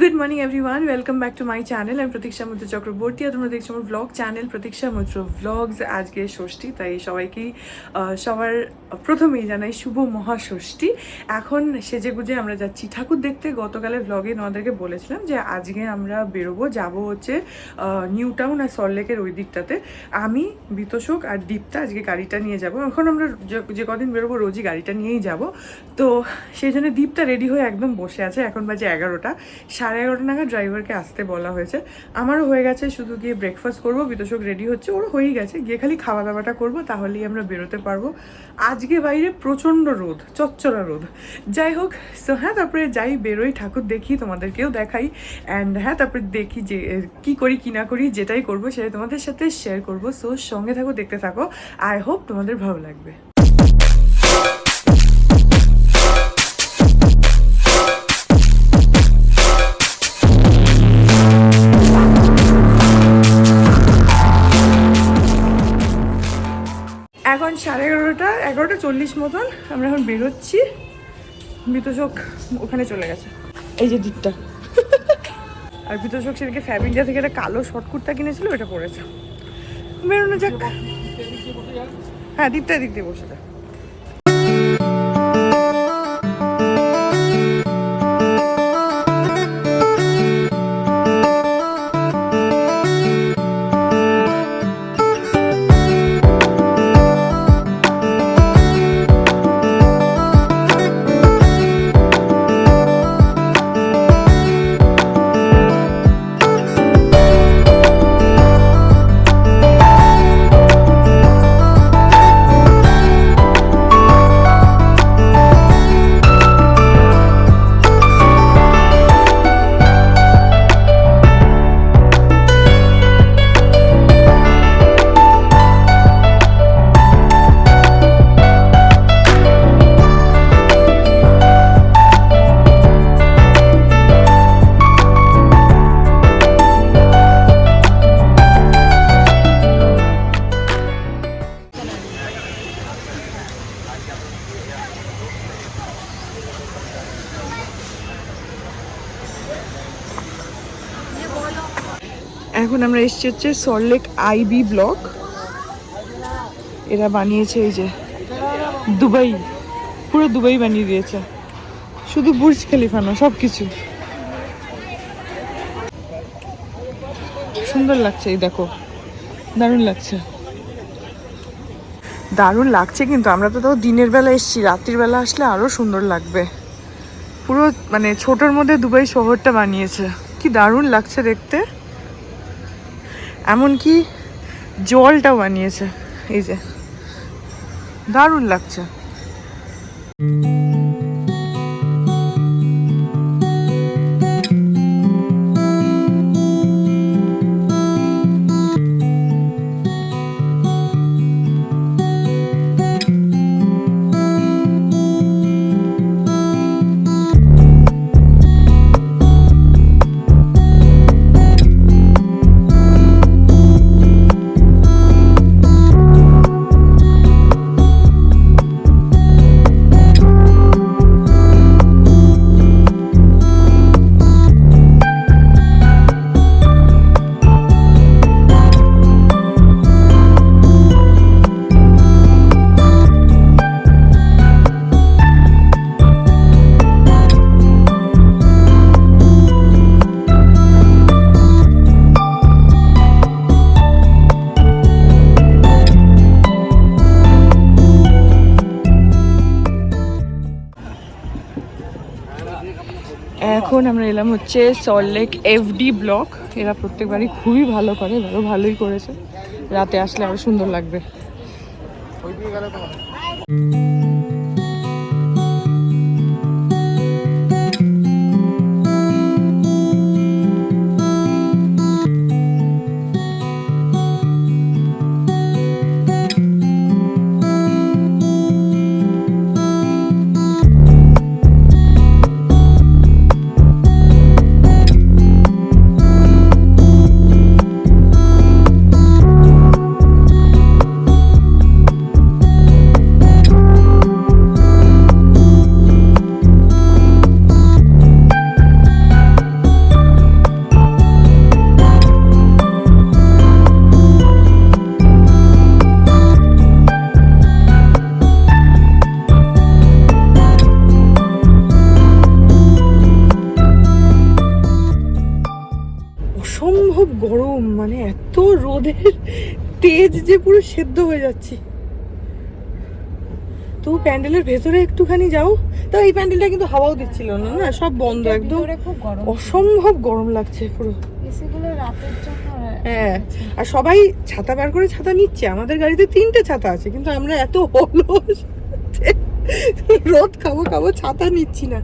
Good morning everyone welcome back to my channel আমি প্রতীক্ষা মৈত্র চক্রবর্তী আর তোমরা দেখছ আমার ব্লগ চ্যানেল প্রতীক্ষা মৈত্র ভ্লগস আজকে ষষ্ঠী, তাই সবাইকেই সবার প্রথমেই জানাই শুভ মহাষষ্ঠী। এখন সেজে গুজে আমরা যাচ্ছি ঠাকুর দেখতে। গতকালের ব্লগে তোমাদেরকে বলেছিলাম যে আজকে আমরা বেরোবো, যাব হচ্ছে নিউ টাউন আর সল্টলেকের ওই দিকটাতে। আমি, বিতোষক আর দীপ্তা আজকে গাড়িটা নিয়ে যাব। এখন আমরা যে- যে কদিন বেরোবো রোজই গাড়িটা নিয়েই যাব। তো সেই জন্য দীপটা রেডি হয়ে একদম বসে আছে। এখন বাজে এগারোটা। সাড়ে এগারোটা নাগাদ ড্রাইভারকে আসতে বলা হয়েছে। আমারও হয়ে গেছে, শুধু গিয়ে ব্রেকফাস্ট করব, বিতোষক রেডি হচ্ছে, ওরও হয়েই গেছে। গিয়ে খালি খাওয়া দাওয়াটা করব, তাহলেই আমরা বেরোতে পারব। আজকে বাইরে প্রচণ্ড রোদ, চচ্চড়া রোদ। যাই হোক সো হ্যাঁ তারপরে যাই, বেরোই, ঠাকুর দেখি, তোমাদেরকেও দেখাই। অ্যান্ড হ্যাঁ তারপরে দেখি যে কি করি, কি না করি, যেটাই করব, সেটাই তোমাদের সাথে শেয়ার করব। সো সঙ্গে থাকো, দেখতে থাকো। আই হোপ তোমাদের ভালো লাগবে। সাড়ে এগারোটা এগারোটা চল্লিশ মতন আমরা এখন বেরোচ্ছি। মৃতশোক ওখানে চলে গেছে। এই যে দিকটা। আর মৃতশোক সেদিকে ফ্যাব ইন্ডিয়া থেকে একটা কালো শর্ট কুর্তা কিনেছিল, ওটা পরেছে। বেরোনো যাক। হ্যাঁ দিকটা দিক দিয়ে বসে যা এসেছি হচ্ছে সল্টলেক আইবি ব্লক এরা বানিয়েছে এই যে দুবাই, পুরো দুবাই বানিয়ে দিয়েছে। শুধু বুর্জ খলিফা না সব কিছু সুন্দর লাগছে এই দেখো, দারুণ লাগছে। দারুণ লাগছে কিন্তু, আমরা তো তাও দিনের বেলা এসেছি, রাত্রির বেলা আসলে আরও সুন্দর লাগবে। পুরো মানে ছোটোর মধ্যে দুবাই শহরটা বানিয়েছে। কি দারুণ লাগছে দেখতে। এমনকি জলটাও বানিয়েছে এই যে। দারুণ লাগছে। এখন আমরা এলাম হচ্ছে সল্টলেক এফডি ব্লক এরা প্রত্যেকবারই খুবই ভালো করে, এবারও ভালোই করেছে। রাতে আসলে আরও সুন্দর লাগবে। যে পুরো সেদ্ধ হয়ে যাচ্ছি। তো প্যান্ডেলের ভেতরে একটুখানি যাও। তো এই প্যান্ডেলটা কিন্তু হাওয়াও দিচ্ছিল না না? সব বন্ধ একদম। ভিতরে খুব গরম অসম্ভব গরম লাগছে পুরো। এসিগুলো রাতের জন্য হ্যাঁ। আর সবাই ছাতা বার করে ছাতা নিচ্ছে। আমাদের গাড়িতে তিনটে ছাতা আছে কিন্তু আমরা এত অলস। রোদ খাব খাব ছাতা নিচ্ছি না।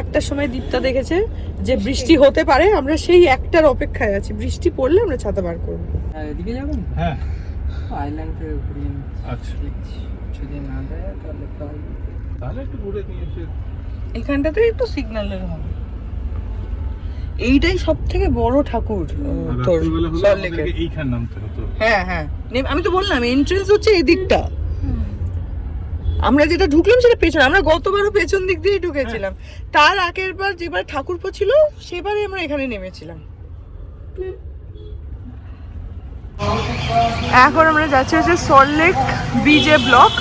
একটার সময় দীপটা দেখেছে যে বৃষ্টি হতে পারে আমরা সেই একটার অপেক্ষায় আছি। বৃষ্টি পড়লে আমরা ছাতা বার করব। এদিকে যাবেন হ্যাঁ। আইল্যান্ড থেকে ঘুরিয়ে আচ্ছা। যদি না দেয় তাহলে তাহলে একটু ঘুরে নিয়ে এসে এখানটাতে একটু সিগন্যালের হবে। এইটাই সব থেকে বড় ঠাকুর তোর এইখানে নামতে হতো। হ্যাঁ হ্যাঁ। নেম- আমি তো বললাম এন্ট্রেন্স হচ্ছে এই দিকটা আমরা যেটা ঢুকলাম সেটা পেছনে আমরা গতবারও পেছন দিক দিয়ে ঢুকেছিলাম। তার আগের বার যেবার ঠাকুরপো ছিল সেবারে আমরা এখানে নেমেছিলাম। এখন আমরা যাচ্ছি হচ্ছে সল্টলেক বিজে ব্লক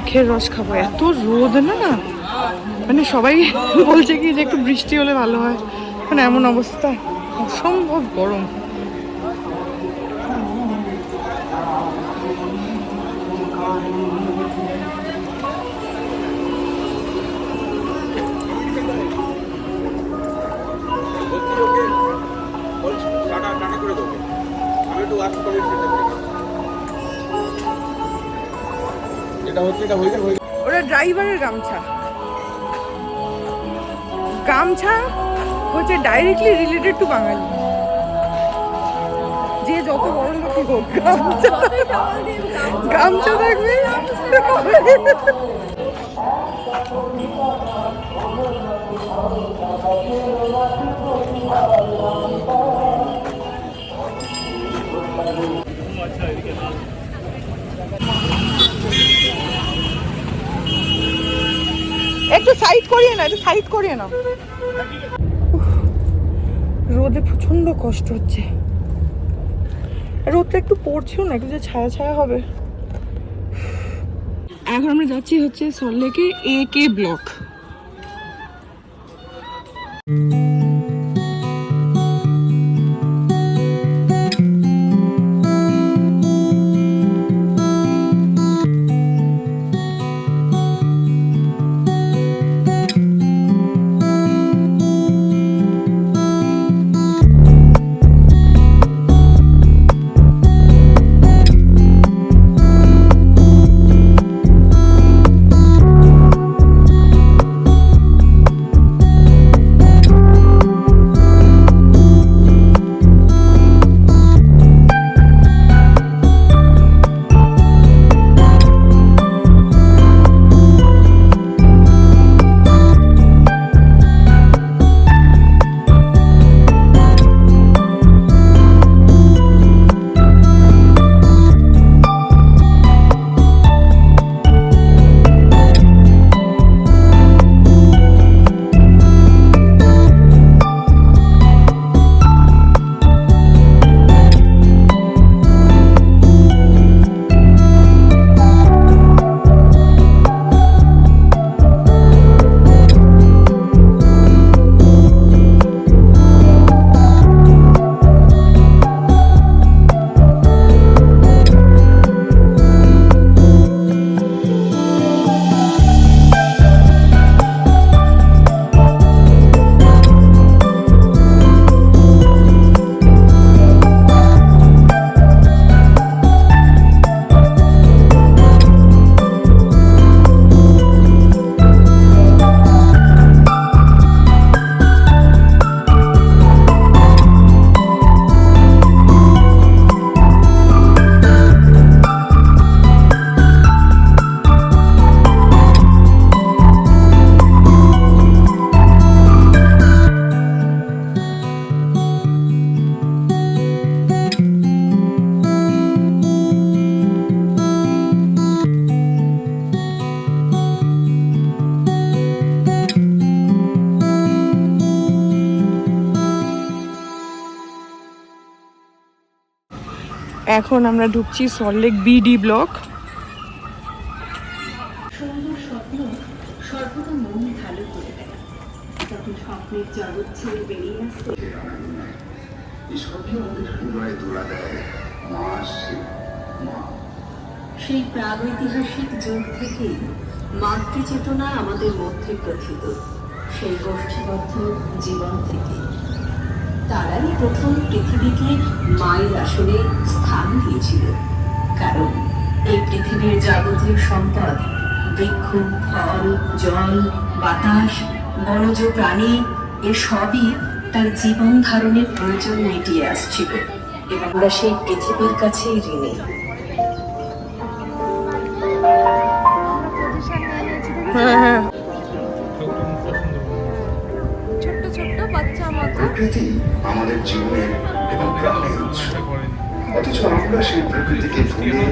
আখের রস খাব, এত রোদ না? মানে সবাই বলছে কি যে একটু বৃষ্টি হলে ভালো হয়। মানে এমন অবস্থা, অসম্ভব গরম। যেটা ড্রাইভারের গামছা। গামছা হচ্ছে ডাইরেক্টলি রিলেটেড টু বাঙালি। যে যত বড় লোকই হোক, গামছা গামছা থাকবে। একটু সাইড করিয়ে না একটু সাইড করিয়ে না রোদে প্রচণ্ড কষ্ট হচ্ছে। রোদটা একটু পড়ছেও না, একটু যে ছায়া ছায়া হবে। এখন আমরা যাচ্ছি হচ্ছে সল্লেকে এ কে ব্লক এখন আমরা ঢুকছি সল্টলেক বিডি ব্লক পৃথিবীকে মায়ের আসলে স্থান দিয়েছিল। কারণ এই পৃথিবীর যাবতীয় সম্পদ, বৃক্ষ, ফল, জল, বাতাস, বনজ প্রাণী এসবই তার জীবন ধারণের প্রয়োজন মিটিয়ে আসছিল এবং আমরা সেই পৃথিবীর কাছেই ঋণী। হ্যাঁ হ্যাঁ। প্রকৃতি আমাদের জীবনের এবং প্রাণের উৎস। অথচ আমরা সেই প্রকৃতিকে ভুলে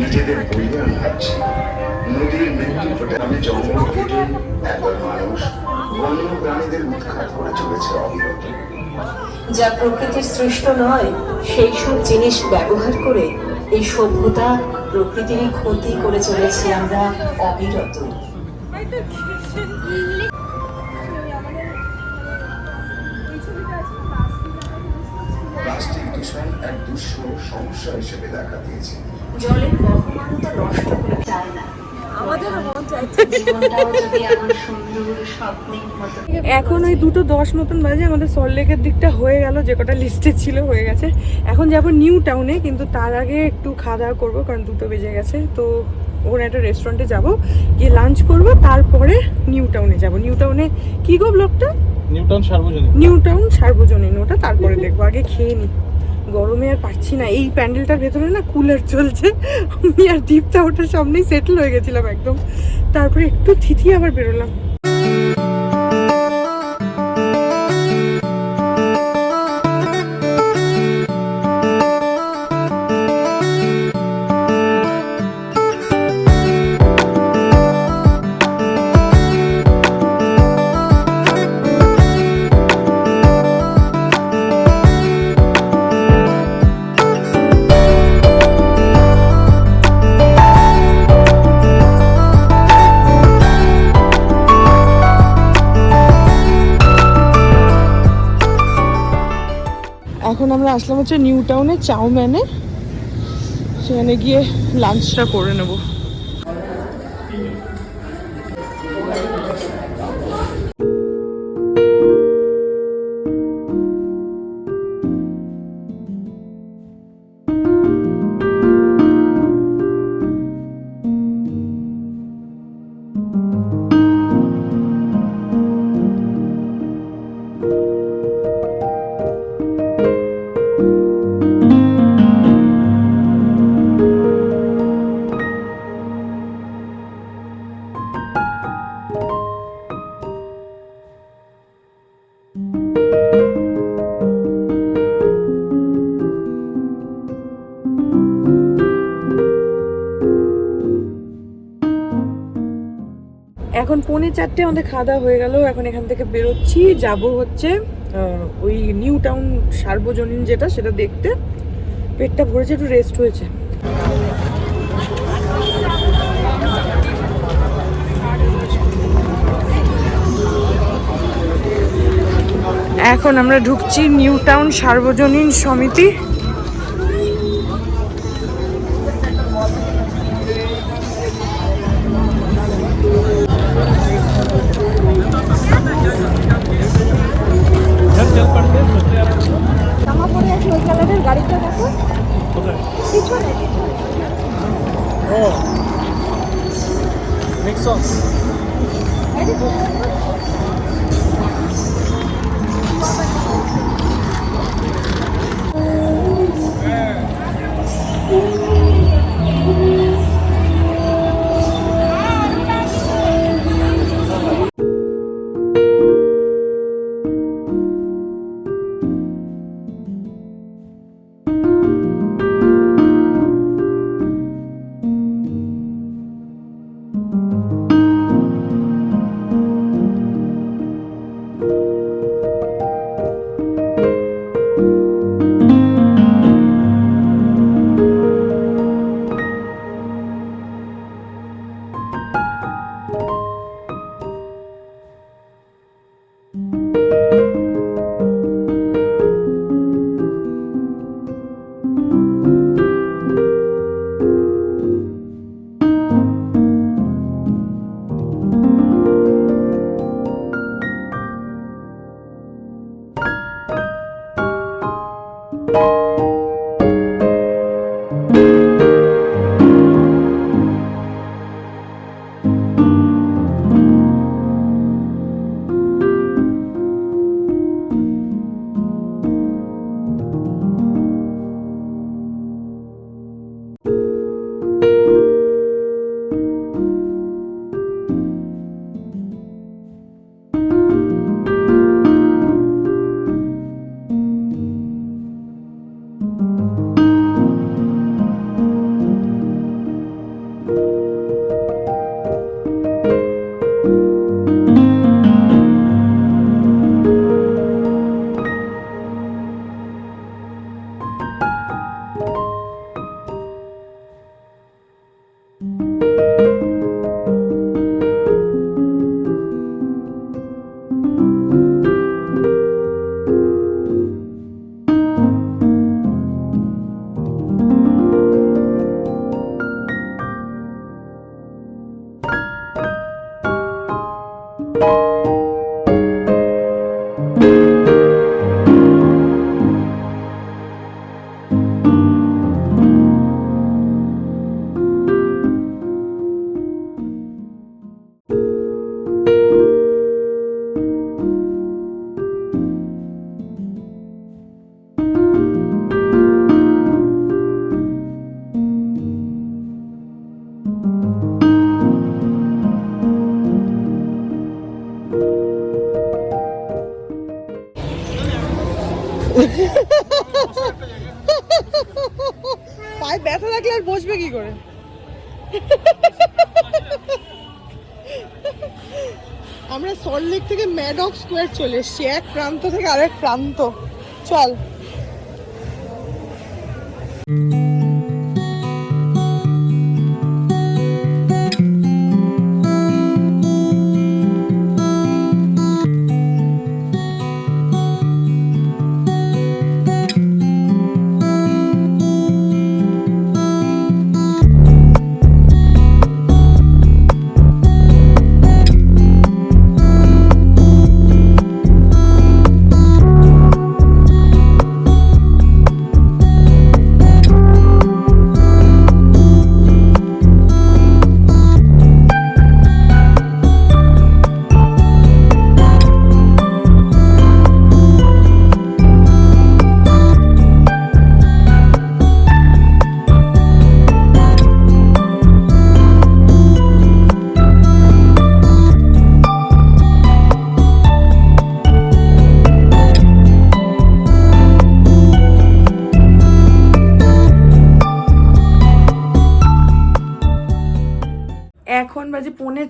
নিজেদের পরিবার ভাবছি। নদীর মৃত্যু ঘটে আমি জঙ্গল কেটে একবার মানুষ বন্য প্রাণীদের উৎখাত করে চলেছে অবিরত। যা প্রকৃতির সৃষ্ট নয় সেই সব জিনিস ব্যবহার করে এই সভ্যতা প্রকৃতির ক্ষতি করে চলেছি আমরা অবিরত। সমস্যা হিসেবে দেখা দিয়েছে। জলের বহমানতা নষ্ট করে চায় না। মন এখন ওই দুটো দশ মতন বাজে আমাদের সল্টলেকের দিকটা হয়ে গেল যে কটা লিস্টে ছিল হয়ে গেছে। এখন যাব নিউ টাউনে কিন্তু তার আগে একটু খাওয়া দাওয়া করব কারণ দুটো বেজে গেছে। তো ওখানে একটা রেস্টুরেন্টে যাব গিয়ে লাঞ্চ করব তারপরে নিউ টাউনে যাব। নিউ টাউনে কী গো ব্লকটা নিউটন সার্বজনীন। নিউ টাউন সার্বজনীন ওটা তারপরে দেখব আগে খেয়ে নি। গরমে আর পারছি না। এই প্যান্ডেলটার ভেতরে না কুলার চলছে। আমি আর দীপটা ওটার সামনেই সেটেল হয়ে গেছিলাম একদম। তারপরে একটু থিথি আবার বেরোলাম। আমরা আসলাম হচ্ছে নিউ টাউনে চাউম্যানে। সেখানে গিয়ে লাঞ্চটা করে নেব। চারটে আমাদের খাওয়া দাওয়া হয়ে গেল, এখন এখান থেকে বেরোচ্ছি। যাব হচ্ছে ওই নিউ টাউন সার্বজনীন যেটা, সেটা দেখতে। পেটটা ভরেছে, একটু রেস্ট হয়েছে। এখন আমরা ঢুকছি নিউ টাউন সার্বজনীন সমিতি। পায়ে থাকলে আর বসবে কি করে? আমরা সল্টলেক থেকে ম্যাডক স্কোয়ার চলে এসছি, এক প্রান্ত থেকে আরেক প্রান্ত। চল।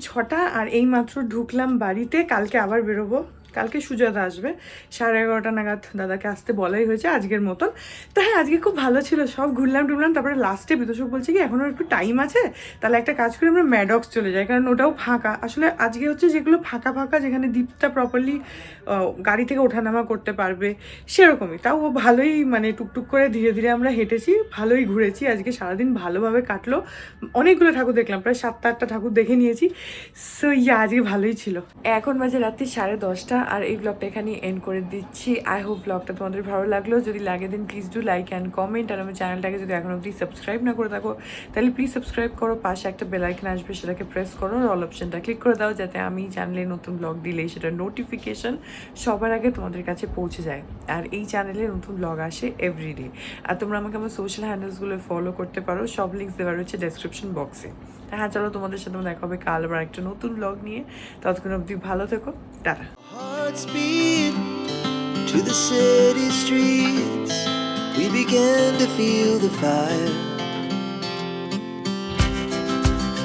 ছটা আর এই মাত্র ঢুকলাম বাড়িতে কালকে আবার বেরোবো। কালকে সুজাতা আসবে। সাড়ে এগারোটা নাগাদ দাদাকে আসতে বলাই হয়েছে আজকের মতন। তো হ্যাঁ আজকে খুব ভালো ছিল। সব ঘুরলাম টুরলাম, তারপরে লাস্টে বিতোষক বলছে কি, এখনও একটু টাইম আছে, তাহলে একটা কাজ করে, আমরা ম্যাডক্স চলে যাই, কারণ ওটাও ফাঁকা। আসলে আজকে হচ্ছে যেগুলো ফাঁকা ফাঁকা, যেখানে দ্বীপটা প্রপারলি গাড়ি থেকে ওঠানামা করতে পারবে, সেরকমই। তাও ও ভালোই মানে টুকটুক করে ধীরে ধীরে আমরা হেঁটেছি, ভালোই ঘুরেছি। আজকে সারাদিন ভালোভাবে কাটলো। অনেকগুলো ঠাকুর দেখলাম, প্রায় সাতটা আটটা ঠাকুর দেখে নিয়েছি। সো ইয়া, আজকে ভালোই ছিল। এখন বাজে রাত্রি সাড়ে দশটা। আর এই ব্লগটা এখানে এন্ড করে দিচ্ছি। আই হোপ ব্লগটা তোমাদের ভালো লাগল। যদি লাগে then please do like and comment আর আমার চ্যানেলটাকে যদি এখন অবধি সাবস্ক্রাইব না করে থাকো, তাহলে প্লিজ সাবস্ক্রাইব করো। পাশে একটা বেলাইকন আসবে, সেটাকে প্রেস করো। অল অপশনটা ক্লিক করে দাও, যাতে আমি চ্যানেলে নতুন ব্লগ দিলে সেটা নোটিফিকেশন সবার আগে তোমাদের কাছে পৌঁছে যায়। আর এই চ্যানেলে নতুন ব্লগ আসে এভরিডে আর তোমরা আমাকে আমার সোশ্যাল হ্যান্ডেলসগুলো ফলো করতে পারো। সব লিঙ্কস দেওয়া রয়েছে ডেসক্রিপশন বক্সে হ্যাঁ চলো তোমাদের সাথে আমার দেখা হবে কাল আবার একটা নতুন ব্লগ নিয়ে ততক্ষণ অবধি ভালো থেকো tata Hearts beat to the city streets. We began to feel the fire.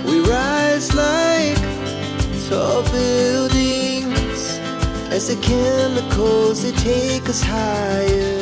We rise like tall buildings as the chemicals they take us higher.